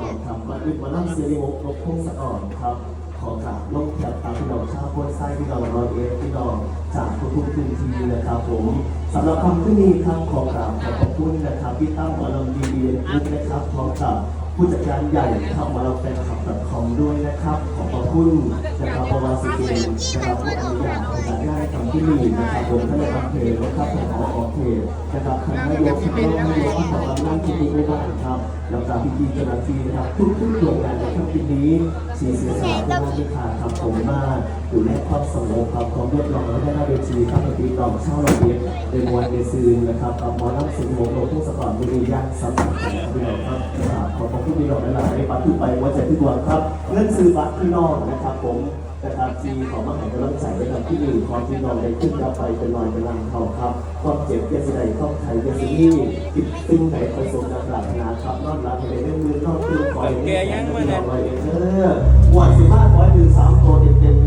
นองครับมานั่งเสียงลบพุ่งสะอ่อนครับ ขอกราบลบแถบตามพี่น้องชาวโพนไส้พี่น้องรอยเอฟพี่น้องจากทุกทุกพื้นที่นะครับผมสำหรับคำที่มีคำขอกราบขอขอบคุณนะครับพี่ตั้มหมอลำดีดีนะครับพร้อมกับผู้จัดการใหญ่ทำหมอลำแฟนคลับดอทคอมด้วยนะครับ ขอขอบคุณนะครับประวัติสิเกมนะครับผู้อนุญาตในการได้คำที่มีนะครับผมท่านในอำเภอนะครับผมขอขอเพจนะครับทางนายกที่ต้องนายกที่ทำงานที่ดีไม่ได้ครับแล้วก็พี่พี่เจ้าหน้าที่นะครับทุกทุกๆหน่วยงานในค่ำคืนนี้สีเสียสละผู้บริหารครับผมมาดูแลความสงบความความเรียบร้อยและหน้าเวทีครับดนตรีกล่อเช่าระเบียบในมวยในซืนนะครับกับหมอลำสิงห์โหลผู้สปอร์ตบุรีย่างสำหรับพี่น้องครับครับขอบคุณพี่น้องหลายๆปัดขึ้นไปวัดใจที่ดวงครับเงินซื้อบัตรพี่น้องนะครับผมนะครับทีขอมาให้กำลังใจในการที่หนึ่งความที่นอนได้ขึ้นรับไปเป็นลอยเป็นลังเขาครับความเจ็บเยสใดต้องไทยเยสนี่ติดตึงไหนประสบการณ์ปรารถนาครับนอนรับให้ได้เมือนอนตื่นคอยเออหวดสิบห้าร้อยหนึ่งสามตัวเต็มๆนะ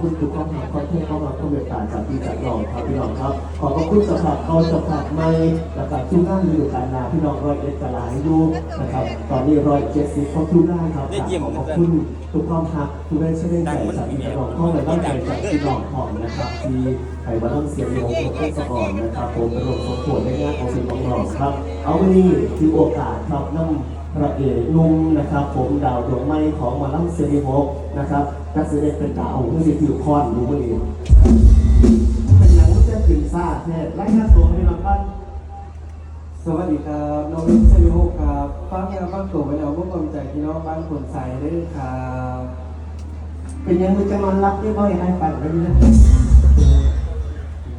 คุณทุกข้อความข้อเทศเข้ามาข้อเมตตาจากพี่จากน้องครับพี่น้องครับ ขอขอบคุณสำหรับเขาสำหรับไม่และกับทุกงานฤดูกาลนาพี่น้องร้อยเอ็ดกหลายดูนะครับ ตอนนี้ร้อยเจ็ดสิบเขาทุกงานครับขอขอบคุณทุกความหักทุกแรงเชื่อใจจากพี่จากน้องข้อและบ้านใจจากพี่น้องของนะครับ ที่ไห้วันต้องเสียงโยงของเทศกรนะครับผมเป็นรวมสมควรในงานของสิ่งของเราครับ เอาวันนี้ถือโอกาสครับน้ำพระเอกนุ่มนะครับ ผมดาวดวงไม้ของมาลังเซรีโฮกนะครับ นักแสดงเป็นดาวเพื่อสิทิวคอนรู้บ่ดีเป็นหยังจะขึ้นซ่าแท้ไล่หน้าตัวให้น้องท่านสวัสดีครับน้องลิศเซมิโฮครับฟังยาฟังตัวไปเอาพวกกำลังใจพี่น้องบ้านคนใส่ด้วยครับ เป็นหยังมึงจะนอนรับได้บ่อยให้ปั่นไปนี่นะ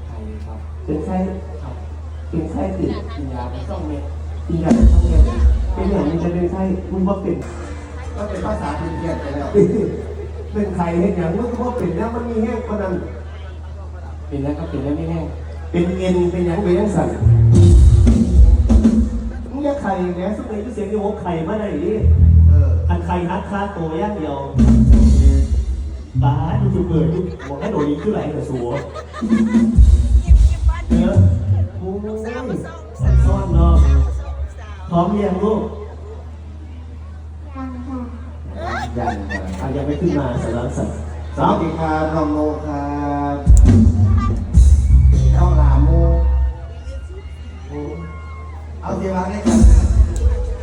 ไทยครับเป็นไข้ครับเป็นไข้ติดกินยาไปสองเม็ดกินยาเป็นช่องเงินเป็นอย่างนี้จะเป็นไข้มึงว่าเป็นก็เป็นภาษาพื้นเทพไปแล้ว เป็นไข้เห็นอย่างมึงก็ว่าเป็นแล้วมันมีแห้งคนนั้นเป็นแล้วก็เป็นแล้วไม่แห้งเป็นเงินเป็นหยังเป็นหยังสั่นมึงอย่าไข่แหมสุดเลยก็เสียงที่หัวไข่มาได้ดิเอออันใครฮักค่าตัวอย่างเดียวตาดูจุเบิดดูบอกให้โดดยิงขึ้นไหลแต่สัวเนื้อโอ้ยซ่อนเนาะพร้อมเรียงลูก ยังอาจจะไม่ขึ้นมาสำหรับสัตว์สวัสดีครับน้องโลครับน้องลาโมเอาเสียงมาได้กัน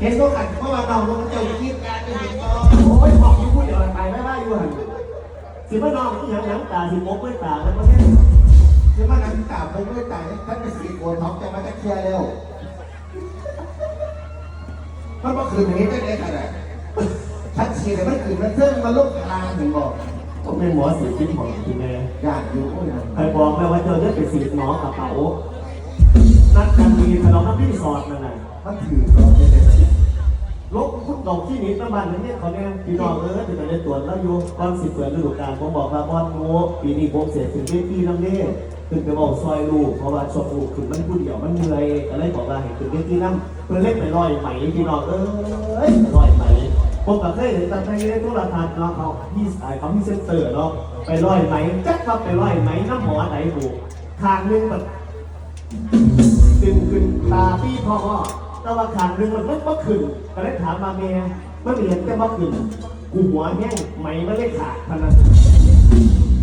เห็นลูกกันเพราะว่าน้องลูกเจ้าอยู่ที่การเป็นเด็กโอ้ยบอกอยู่พูดเดี๋ยวไปไม่ได้อยู่หันสิว่าน้องที่ยังยังตาสิโมกไม่ตามันก็แค่คือมันนักตาผมไม่ตายท่านเป็นสีโกนท็อปจะมาจะเคลียร์เร็วมันก็คืนอย่างนี้ได้ไงขนาด ทัดชีเลยมันคืนมันเสื่องมันลุกทางถึงบอกผมเป็นหมอสีจิ้มของคุณแม่อยากอยู่โอ้ยนะใครบอกแม่ว่าเธอจะไปสีหมอกระเป๋านัดกันมีขนมน้ำพี่สอดนั่นน่ะมันถือก็ไม่ได้ลบคุดดอกที่นี้ประมาณนี้เขาเนี่ยพี่น้องเออจะไปเล่นตัวแล้วอยู่ก่อนสิเปิดฤดูกาลผมบอกว่าบอลโง่ปีนี้ผมเสียถึงเวทีน้ำเน่ขึ้นไปบอกซอยลูกเพราะว่าชกลูกขึ้นมันพูดเดียวมันเหนื่อยอะไรบอกว่าให้ขึ้นเวทีน้ำเพื่อเล่นไปลอยไหมพี่น้องเออไปลอยไหม ผมก็เคยเห็นตั้งแต่ในโทรทัศน์เนาะเขาพี่สายเขาพี่เซนเตอร์เนาะไปลอยไหมจักครับไปลอยไหมน้ำหมอไหนบุกทางนึงแบบขึ้นขึ้นตาพี่พ่อว่าแต่ว่าขางหนึ่งมันไม่ก็ขึ้นก็เลยถามมาเมียมันเรียนแต่ว่าขึ้นกูหัวแห้งไหมไม่ได้ขาดพนัน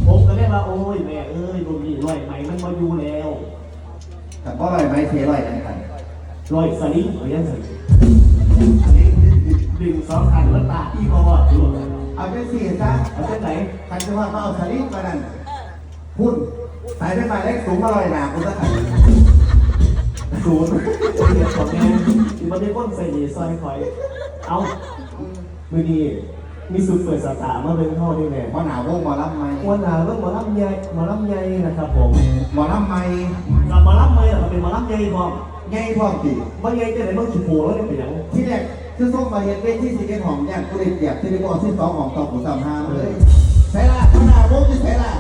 ผมก็เลยว่าโอ้ยแม่เอ้ยดูนี่รอยไหมมันมาอยู่แล้วแต่ก็ลอยไม่เทลอยกันกันรอยสลิงเอายังสลิง ดึงสองคันแล้วตาพี่พ่อว่าดูเอาเป็นสี่ซะเอาเส้นไหนคันจะว่าเขาเอาสลิงมานั่นพุ่นสายได้มาเล็กสูงมาลอยหนาคุณสักขันศูนย์เรียนของแม่ที่มันได้พ้นใส่ดีซอยคอย เอามือดีมีสุดเปิดสาขามาเป็นท่อด้วยแม่หมอหนาววงหมอลำไม่วันหนาเรื่องหมอลำใหญ่หมอลำใหญ่นะครับผมหมอลำไม่กับหมอลำใหม่เราเป็นหมอลำใหญ่พร้อมง่ายพร้อมตีบ่ใหญ่จะไหนบ้างขี้โผล่แล้วเนี่ยเป็นหยังที่แรก คือส้มมาเห็นเวทีสีเกนหอมเนี่ยกูเลยเกียบที่ได้บอกที่สองของต่อผู้สามห้าเลยใช่ละหมอหนาววงจะใช่ละ